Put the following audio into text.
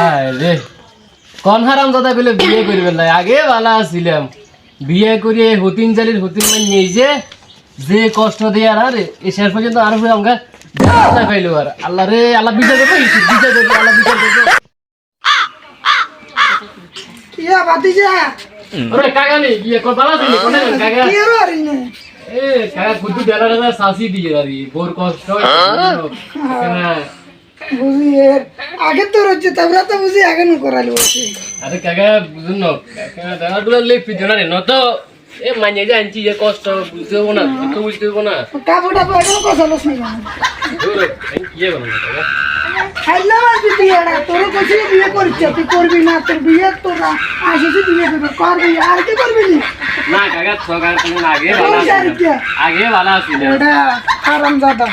হায় রে কোন হারাম দাদা বলে বিয়ে করবেন না আগে ভালো আছিলাম। বিয়ে করে হতিন জালির হতিন মান নিয়ে যে যে কষ্ট দিয়ে আর আরে এই শেষ পর্যন্ত আর উপরে আমাকে না পাইলো আর। আল্লাহ রে আল্লাহ বিচার দেবো বিচার দেবো আল্লাহ বিচার দেবো ইয়া ওরে কাকা কর কোনে কাকা? কি আর এ কাকা দেলা শাসি দিয়ে দাদি বোর কষ্ট কেনা বুঝি এর। আগে তো রয়েছে তোমরা তো বুঝি আগে নু করালি আরে কাকা বুঝুন না দুলা লেপি জনা রে নত এ মানিয়ে যে আনছি যে কষ্ট বুঝতে হব না দুঃখ বুঝতে হব না। কাপড় টাপড় এখন কথা লোস নি কি কাকা খাইলাম তুই বিয়েটা তোর কাছে বিয়ে করছে তুই করবি না তোর বিয়ে তোরা আসিস বিয়ে করবি করবি আর কি করবি না? কাকা সকাল তুমি আগে ভালো আগে ভালো আছিলাম এটা আরাম দাদা